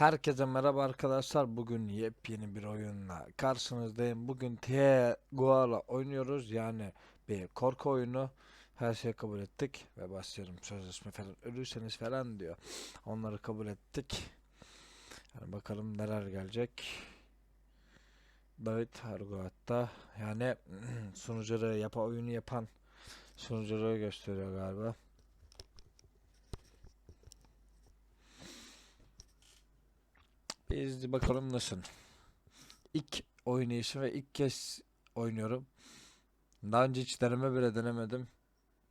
Herkese merhaba arkadaşlar. Bugün yepyeni bir oyunla karşınızdayım. Bugün Tiego'la oynuyoruz. Yani bir korku oyunu. Her şeyi kabul ettik ve başlayalım. Sözleşme falan ölürseniz falan diyor. Onları kabul ettik. Yani bakalım neler gelecek. David Hargo hatta. Yani sunucuları yapan oyunu yapan sunucuları gösteriyor galiba. Biz bakalım nasıl. İlk oynayışım ve ilk kez oynuyorum. Daha önce hiç deneme bile denemedim.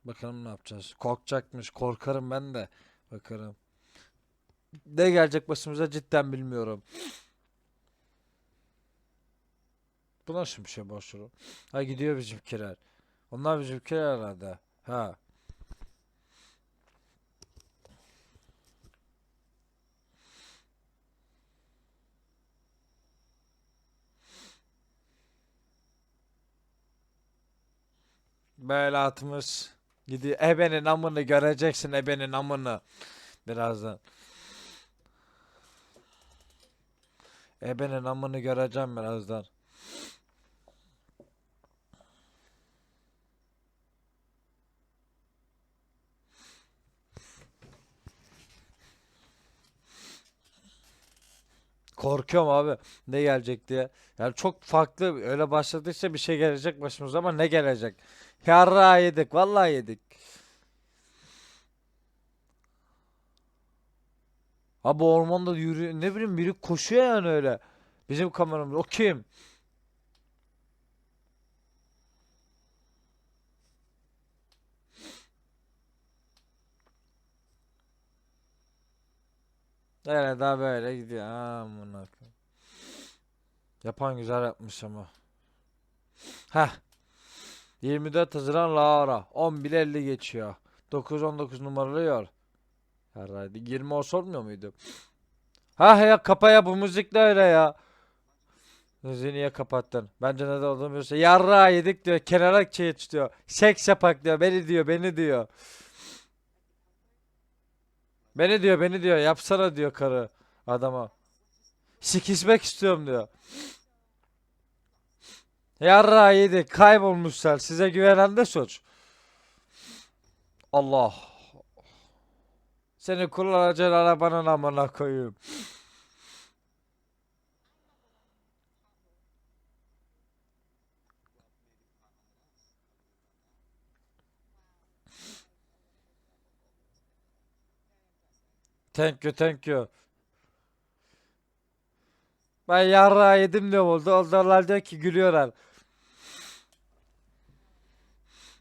Bakalım ne yapacağız. Korkacakmış. Korkarım ben de. Bakalım. Ne gelecek başımıza cidden bilmiyorum. Bu nasıl bir şey boşluğu? Ha gidiyor bizimkiler. Onlar bizimkiler herhalde. Ha. Belatımız gidiyor. Ebenin amını göreceksin ebenin amını. Birazdan. Ebenin amını göreceğim birazdan. Korkuyorum abi ne gelecek diye. Yani çok farklı öyle başladıysa bir şey gelecek başımıza ama ne gelecek? Yarra yedik vallahi yedik. Abi ormanda yürüyor ne bileyim biri koşuyor yani öyle. Bizim kameramız o kim? Evet daha böyle gidiyor. Amına. Yapan güzel yapmış ama. Heh. 24 Haziran Lara. 11.50 geçiyor. 919 numaralı yol. Herhalde 20 o sormuyor muydu? Ha ya kapa ya bu müzik de öyle ya. Müziği niye kapattın? Bence neden olduğunu biliyorsun. Yarra yedik diyor. Kenara çeyiç diyor. Seks yapak diyor. Beni diyor. Beni diyor. Beni diyor. Beni diyor. Yapsana diyor karı adama. Sikişmek istiyorum diyor. Yarra yedik. Kaybolmuşlar. Size güvenen de suç. Allah. Seni kullanacağın arabanın amına koyayım. Thank you, thank you. Ben yarra yedim diyorum oldu. Onlar diyor ki gülüyorlar.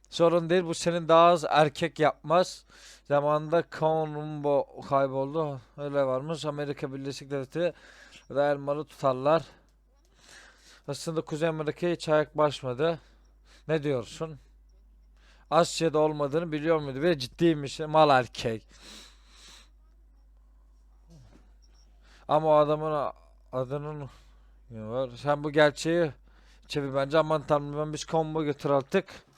Sorun değil bu senin daha az erkek yapmaz. Zamanında Columbo kayboldu. Öyle varmış. Amerika Birleşik Devletleri ve elmalı tutarlar. Aslında Kuzey Amerika'ya hiç ayak başmadı. Ne diyorsun? Asya'da olmadığını biliyor muydu? Ve ciddiymiş. Mal erkek. Ama o adamın adının var? Sen bu gerçeği çevir bence aman tanrım ben biz combo götür artık.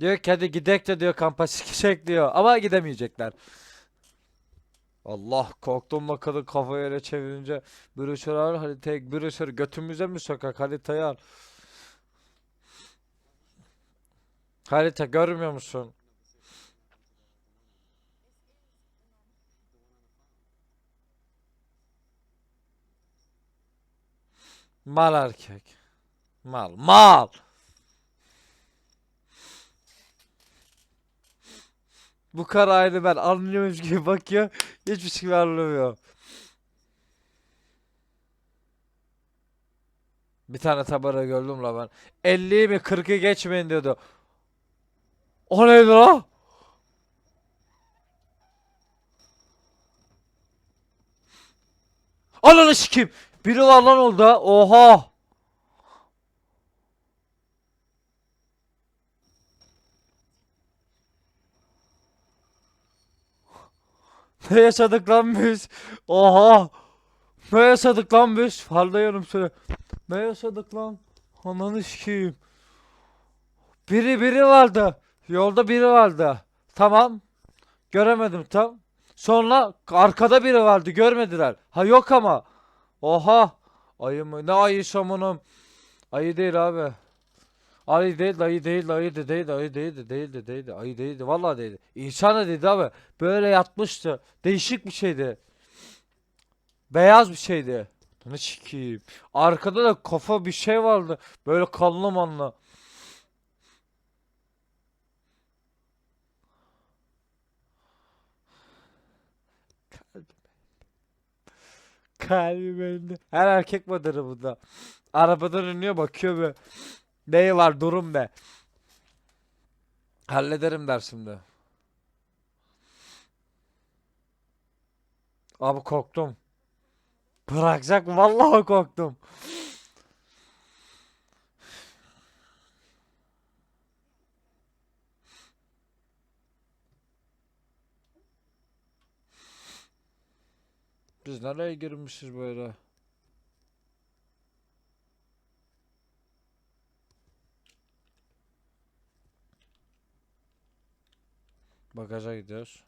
Diyor ki hadi gidek de diyor kampa sikişek diyor ama gidemeyecekler. Allah korktuğumla kadın kafayı öyle çevirince brüşür al haritayı brüşür götümüze mi sokak haritayı al. Harita görmüyor musun? Mal erkek. Mal. Mal. Bu kar aynı ben anlıyormuş gibi bakıyor. Hiçbir şey anlamıyor. Bir tane tabara gördüm la ben. 50'yi mi 40'ı geçmeyin diyordu. O neydi la? Ananı sikeyim. Biri var lan orada. Oha. Ne yaşadık lan biz? Oha. Ne yaşadık lan biz? Parlıyorum şöyle. Ne yaşadık lan? Ananı sikeyim. Biri biri vardı. Yolda biri vardı. Tamam. Göremedim tam. Sonra arkada biri vardı görmediler. Ha yok ama. Oha. Ayı mı? Ne ayı şamanım. Ayı değil abi. Ayı değil, ayı değil, ayı da değil, ayı değildi, değildi, değildi, ayı değildi, vallahi değildi. İnsan da değildi abi. Böyle yatmıştı. Değişik bir şeydi. Beyaz bir şeydi. Ne sikeyim. Arkada da kafa bir şey vardı. Böyle kanlı manlı. Kalbim önünde. Her erkek madırı bunda. Arabadan iniyor bakıyor be. Neyi var durum be. Hallederim dersimde. Abi korktum. Bırakacak mı? Vallahi korktum. Biz nereye girmişiz böyle? Bagaja gidiyoruz.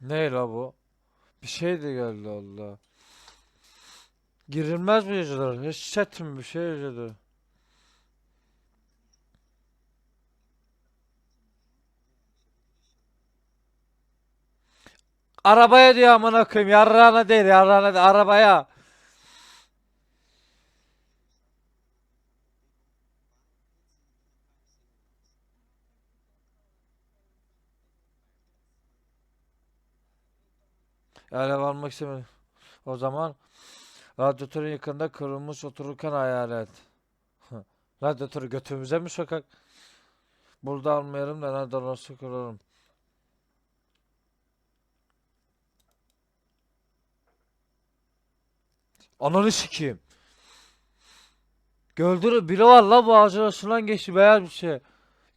Ne la bu? Bir şey de geldi Allah. Girilmez mi yazılar? Hissettim bir şey yazıyordu. Arabaya diyor amına koyayım. Yarrağına değil, yarrağına değil. Arabaya. Alev almak istemedim. O zaman radyatörün yakında kırılmış otururken hayal et. Radyatörü götümüze mi sokak? Burada almayalım da nereden olsa kuralım. Ananı sikeyim. Gördü biri var la bu ağacın arasından geçti beyaz bir şey.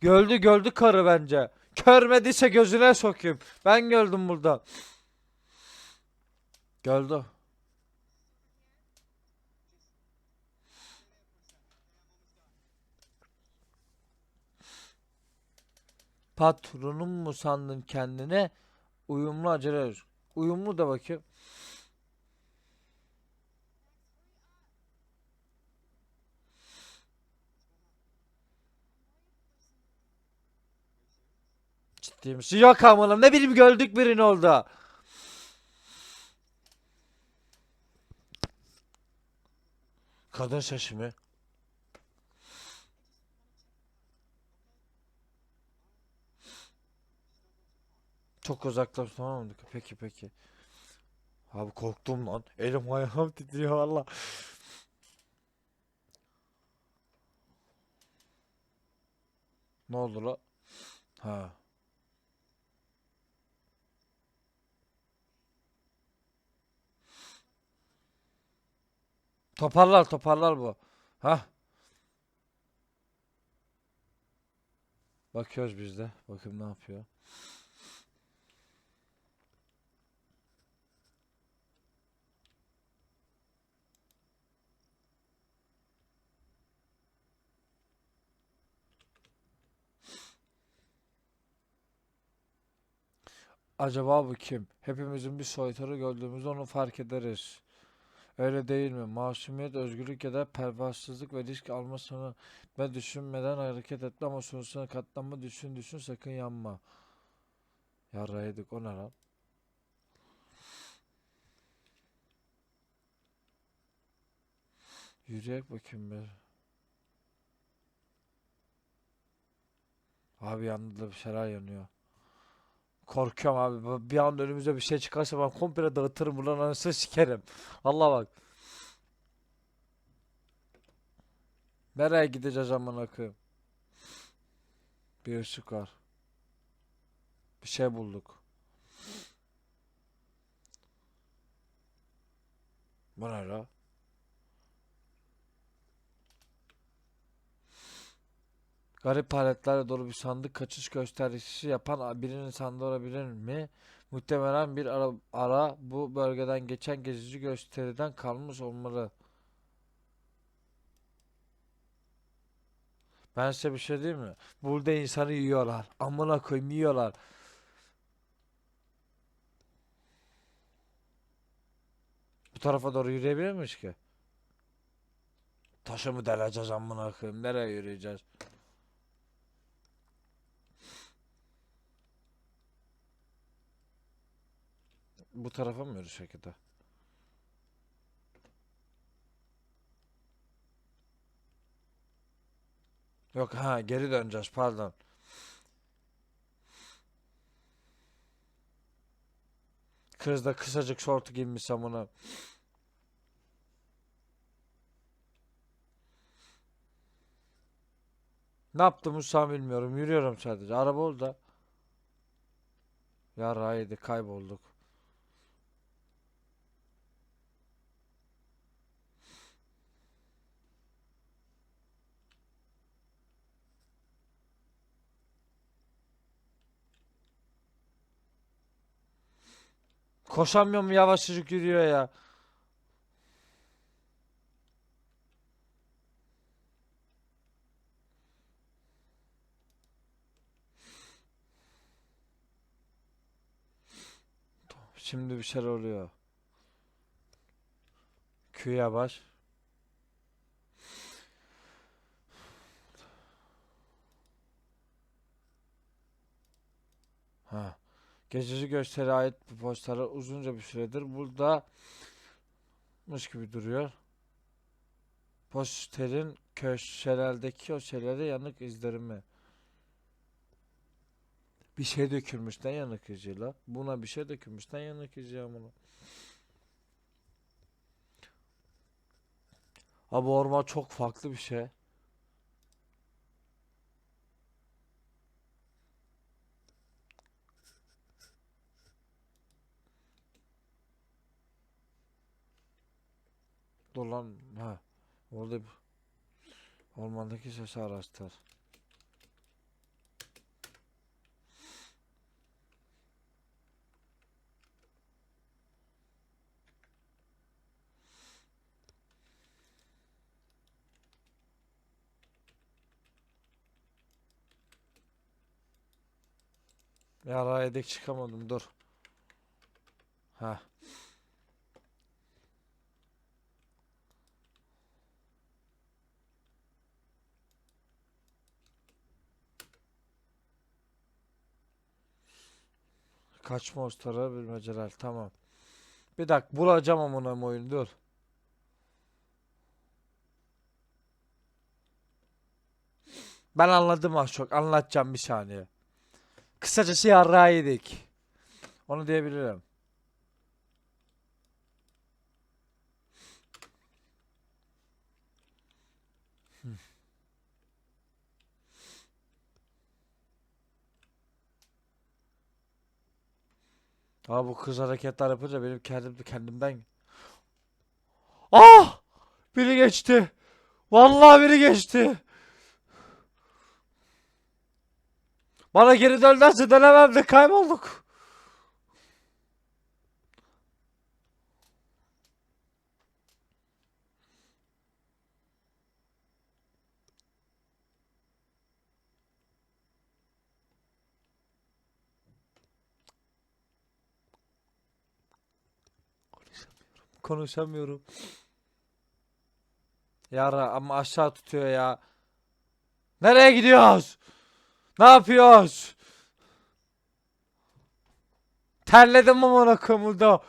Gördü gördü karı bence. Körmediyse gözüne sokayım. Ben gördüm burada. Gördü. Patronum mu sandın kendine? Uyumlu acele. Uyumlu da bakayım. Ciddi misin? Yok amına ne bileyim gördük birini oldu. Kadın sesi? Çok mı? Peki peki. Abi korktum lan. Elim ayağım titriyor valla. Ne oldu la? Ha. Toparlar toparlar bu. Ha. Bakıyoruz biz de. Bakayım ne yapıyor. Acaba bu kim? Hepimizin bir soytarı gördüğümüzde onu fark ederiz. Öyle değil mi? Masumiyet, özgürlük ya da pervasızlık ve risk almasını ve düşünmeden hareket etme ama sonuçlarına katlanma düşün düşün sakın yanma. Yarraydık o ne lan? Yürüyek bakayım bir. Abi yanında da bir şeyler yanıyor. Korkuyorum abi. Bir anda önümüze bir şey çıkarsa ben komple dağıtırım buradan anasını sikerim. Allah bak. Nereye gideceğiz amına koyayım? Bir ışık var. Bir şey bulduk. Bu ne la? Garip paletlerle dolu bir sandık kaçış gösterisi yapan birinin sandığı olabilir mi? Muhtemelen bir ara, ara bu bölgeden geçen gezici gösteriden kalmış olmalı. Ben size bir şey diyeyim mi? Burada insanı yiyorlar. Amına koyayım yiyorlar. Bu tarafa doğru yürüyebilir miyiz ki? Taşı mı deleceğiz amına koyayım? Nereye yürüyeceğiz? Bu tarafa mı yürüyecek ya da? Yok ha geri döneceğiz pardon. Kız da kısacık şortu giymiş amına. Ne yaptım Musa bilmiyorum. Yürüyorum sadece. Araba orada. Yarraydı kaybolduk. Koşamıyorum yavaşçık yürüyor ya. Şimdi bir şeyler oluyor. Q'ya baş. Ha. Geçici gösteri ait bu postları uzunca bir süredir burada mış gibi duruyor. Posterin köşelerdeki o şeylere yanık izlerimi. Bir şey dökülmüşten yanık izi la. Buna bir şey dökülmüşten yanık izi amına. Abi orman çok farklı bir şey. Dur lan ha. Orada bir ormandaki sesi araştır. Ya edek çıkamadım dur. Ha. Kaçma ustaları bilmeceler tamam. Bir dakika bulacağım amına oyunu dur. Ben anladım az çok anlatacağım bir saniye. Kısacası yarrağı. Onu diyebilirim. Abi bu kız hareketler yapınca benim kendim kendimden Ah! Biri geçti. Vallahi biri geçti. Bana geri dönerse dönemem de kaybolduk. Konuşamıyorum. Yara ama aşağı tutuyor ya. Nereye gidiyoruz? Ne yapıyoruz? Terledim amına koyayım burada.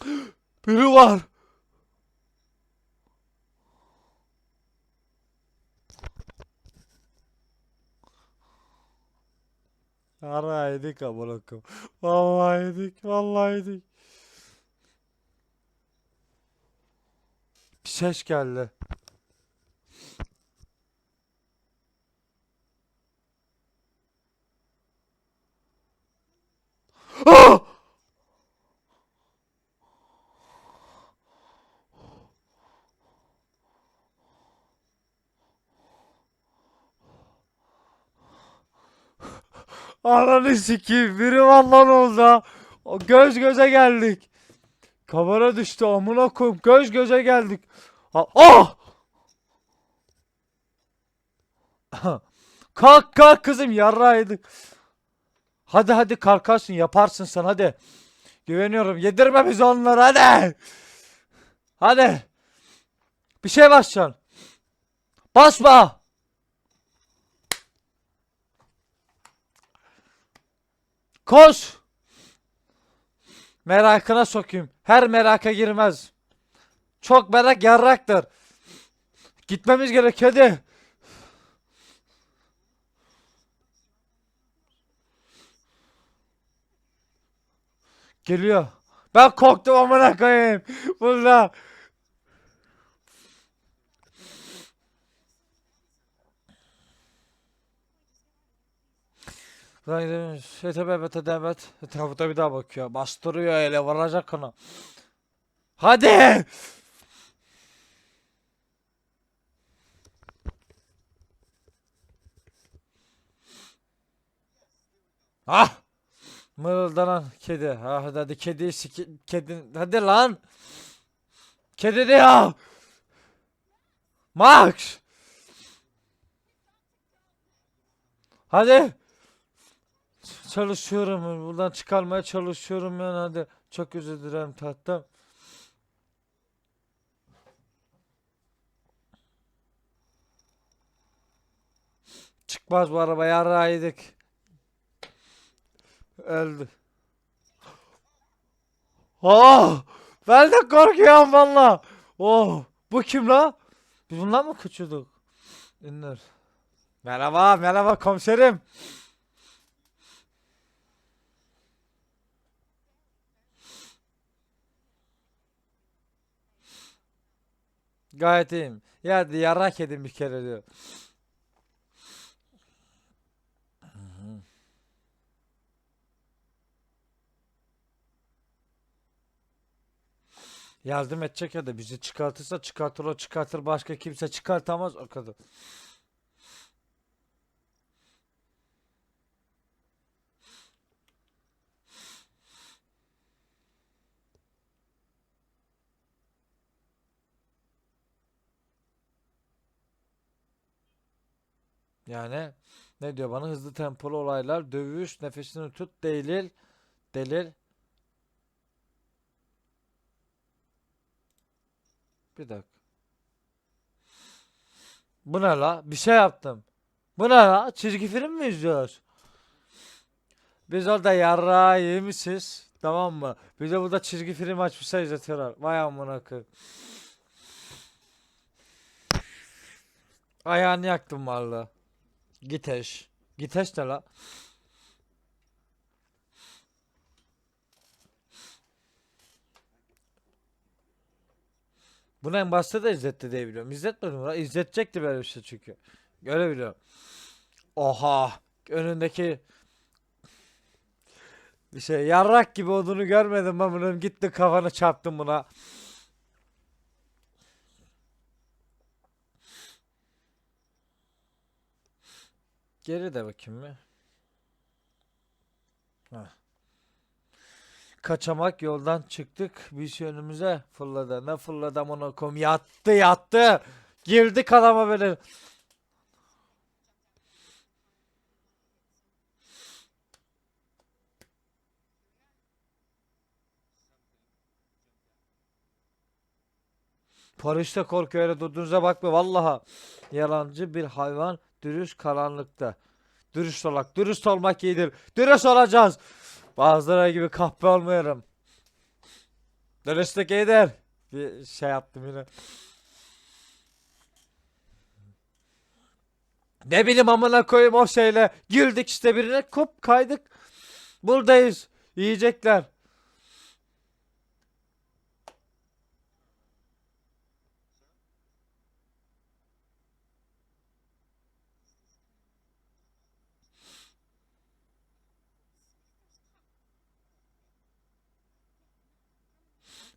Biri var. Yara yedik amına koyayım. Vallahi yedik, vallahi yedik. Bir ses geldi. Ananı sikeyim. Biri vallahi oldu Göz göze geldik. Kamera düştü amına koyayım. Göz göze geldik. Ah! kalk kalk kızım yarraydık. Hadi hadi kalkarsın yaparsın sen hadi. Güveniyorum. Yedirme bizi onları hadi. Hadi. Bir şey basacaksın. Basma. Koş. Merakına sokayım. Her meraka girmez. Çok merak yarraktır. Gitmemiz gerek hadi. Geliyor. Ben korktum amına koyayım. Burada. Lan demiş. Ete bebete demet. Etrafında bir daha bakıyor. Bastırıyor ele vuracak ona. Hadi. Ah. Mırıldanan kedi. Ah hadi kedi siki kedi hadi lan. Kedi diyor. Max. Hadi. Çalışıyorum. Buradan çıkarmaya çalışıyorum yani hadi. Çok özür dilerim tatlım. Çıkmaz bu araba yarrağıydık. Öldü. Oh! Ben de korkuyorum valla. Oh! Bu kim la? Biz bundan mı kaçıyorduk? İnler. Merhaba, merhaba komiserim. Gayet iyiyim. Ya yarrak yedim bir kere diyor. Yardım edecek ya da bizi çıkartırsa çıkartır o çıkartır başka kimse çıkartamaz o kadar. Yani ne diyor bana hızlı tempolu olaylar dövüş nefesini tut delil delil Bir dakika. Bu ne la? Bir şey yaptım. Bu ne la? Çizgi film mi izliyoruz? Biz orada yarrağı yemişiz. Tamam mı? Bize burada çizgi film açmışlar izletiyorlar. Vay amına koyayım. Ayağını yaktım valla. Giteş. Giteş ne la? Bunu en başta da izletti diye biliyorum. İzletmedim mi? İzletecekti böyle bir şey çünkü. Öyle biliyorum. Oha. Önündeki bir şey yarrak gibi olduğunu görmedim ben bunun. Gitti kafanı çarptım buna. Geri de bakayım mı? Kaçamak yoldan çıktık. Bir şey önümüze fırladı. Ne fırladı amına koyayım. Yattı yattı. Girdi kalama böyle. Paraşütte korkuyor öyle durduğunuza bakma vallaha. Yalancı bir hayvan dürüst karanlıkta. Dürüst olmak, dürüst olmak iyidir. Dürüst olacağız. Bazıları gibi kahpe olmayalım. Dürüstlük iyidir. Bir şey yaptım yine. Ne bileyim amına koyayım o şeyle. Girdik işte birine kop kaydık. Buradayız. Yiyecekler.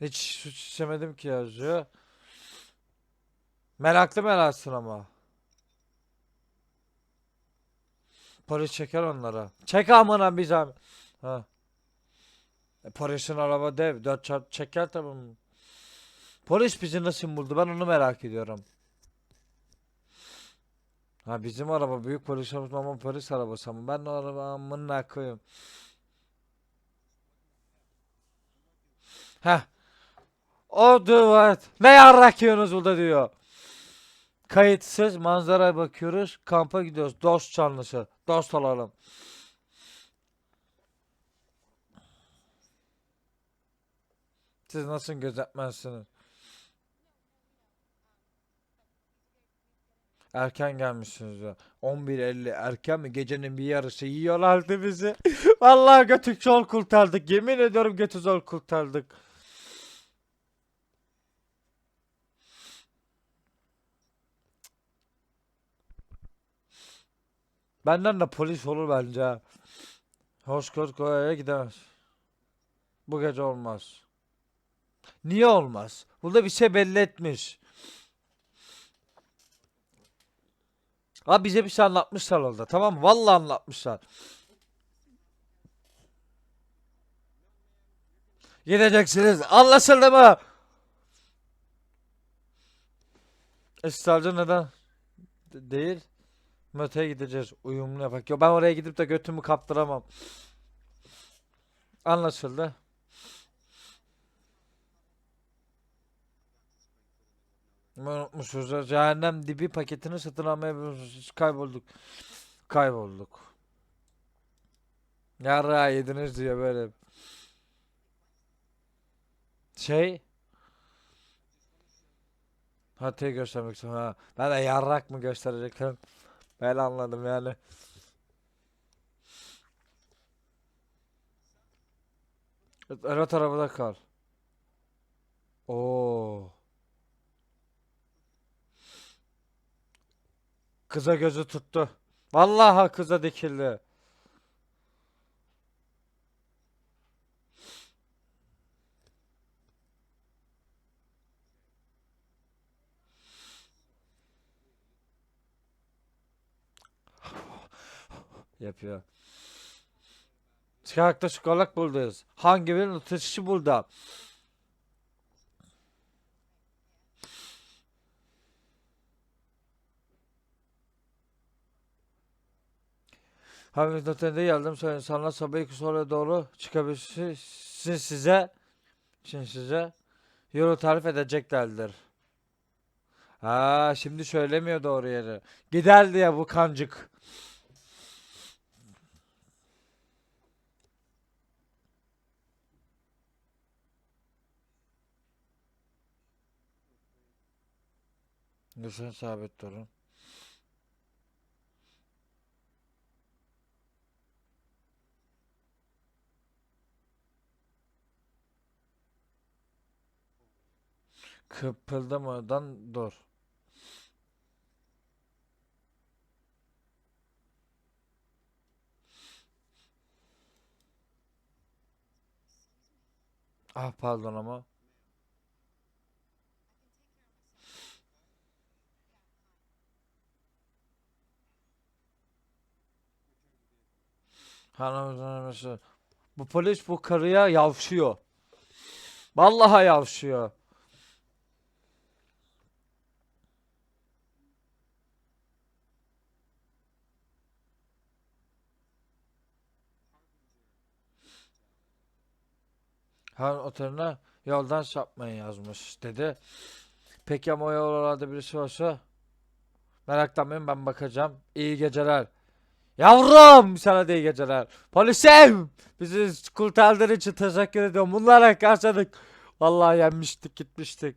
Hiç suç işlemedim ki yazıyor. Meraklı meraksın ama. Polis çeker onlara. Çek amına bir zahmet. Ha. E, polisin araba dev. Dört çarp çeker tabii. Polis bizi nasıl buldu? Ben onu merak ediyorum. Ha bizim araba büyük polis arabası ama polis arabası ama ben o araba amına koyayım. Heh. O duvar. Ne yarrak burada diyor. Kayıtsız manzaraya bakıyoruz. Kampa gidiyoruz. Dost canlısı. Dost olalım. Siz nasıl gözetmezsiniz? Erken gelmişsiniz ya. 11.50 erken mi? Gecenin bir yarısı yiyorlardı bizi. Vallahi götü zor kurtardık. Yemin ediyorum götü zor kurtardık. Benden de polis olur bence. ha. Hoş koya gidemez. Bu gece olmaz. Niye olmaz? Burada bir şey belli etmiş. Abi bize bir şey anlatmışlar orada tamam? Vallahi anlatmışlar. Gideceksiniz. Anlaşıldı mı? Esrarcı neden? De- değil. Möte'ye gideceğiz. Uyumlu yapak. Yo ben oraya gidip de götümü kaptıramam. Anlaşıldı. Unutmuşuz. Cehennem dibi paketini satın almaya kaybolduk. Kaybolduk. Yarra yediniz diye böyle. Şey. Hatayı göstermek istiyorum. Ha. Ben de yarrak mı gösterecektim? Ben anladım yani. Evet arabada kal. Oo. Kıza gözü tuttu. Vallahi kıza dikildi. Yapıyor. Çıkartta çikolak bulduyuz. Hangi birinin ateşi burada? Hamit Otel'de geldim. Sonra insanlar sabah iki sonra doğru çıkabilsin size için size yolu tarif edeceklerdir. Ha şimdi söylemiyor doğru yeri. Giderdi ya bu kancık. Lütfen sabit durun. Kıpırdamadan dur. Ah pardon ama. Bu polis bu karıya yavşıyor. Vallahi yavşıyor. Han oteline yoldan sapmayın yazmış dedi. Peki ama o yollarda birisi varsa meraklanmayın ben bakacağım. İyi geceler. Yavrum sana da iyi geceler. Polisim bizi kurtardığın için teşekkür ediyorum. Bunlara karşıladık. Vallahi yenmiştik gitmiştik.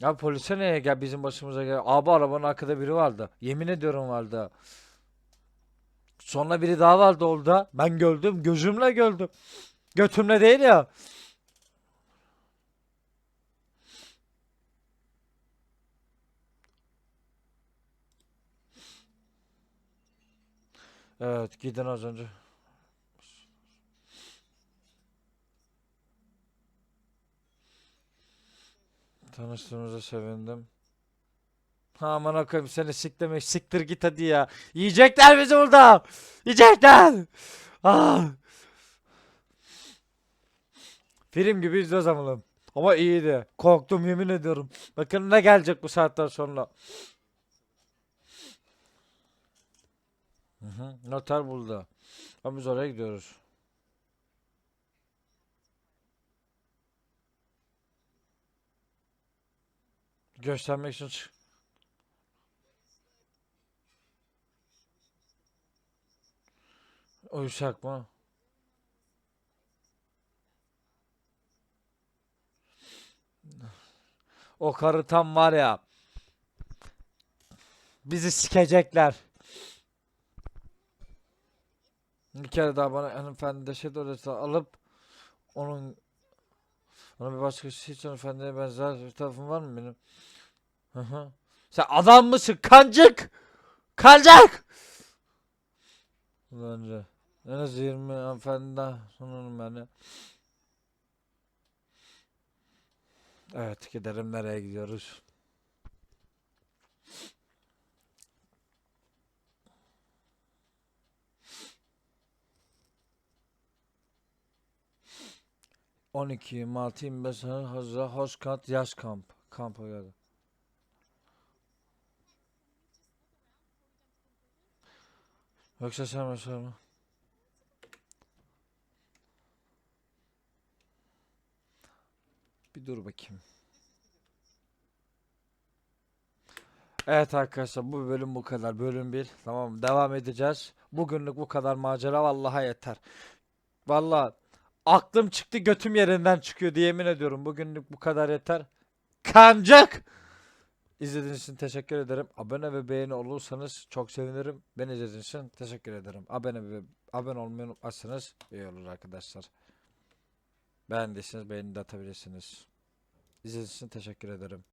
Ya polise neye gel bizim başımıza gel. Abi arabanın arkada biri vardı. Yemin ediyorum vardı. Sonra biri daha vardı orada. Ben gördüm. Gözümle gördüm. Götümle değil ya. Evet gidin az önce. Tanıştığımıza sevindim. Ha aman koyayım seni sikleme siktir git hadi ya. Yiyecekler bizi burada. Yiyecekler. Ah. Film gibi izliyoruz amalım. Ama iyiydi. Korktum yemin ediyorum. Bakın ne gelecek bu saatten sonra. Hı hı, noter buldu. Ama biz oraya gidiyoruz. Göstermek için çık. Uyuşak mı? O karı tam var ya. Bizi sikecekler. Bir kere daha bana hanımefendi de şey öyle alıp onun ona bir başka şey hiç hanımefendiye benzer bir tarafım var mı benim? Hı hı. Sen adam mısın? Kancık! Kancık! Bence. En az 20 hanımefendi daha sanırım yani. Evet gidelim nereye gidiyoruz? On iki, yirmi altı, yirmi beş, Hazır, Hoşkat, Yaş Kamp. Kampa geldi. Yoksa sen mi sorma? Bir dur bakayım. Evet arkadaşlar bu bölüm bu kadar. Bölüm 1. Tamam mı? Devam edeceğiz. Bugünlük bu kadar macera vallahi yeter. Vallahi aklım çıktı götüm yerinden çıkıyor diye yemin ediyorum. Bugünlük bu kadar yeter. Kancık! İzlediğiniz için teşekkür ederim. Abone ve beğeni olursanız çok sevinirim. Beni izlediğiniz için teşekkür ederim. Abone ve abone olmayı unutmazsanız iyi olur arkadaşlar. Beğendiyseniz beğeni de atabilirsiniz. İzlediğiniz için teşekkür ederim.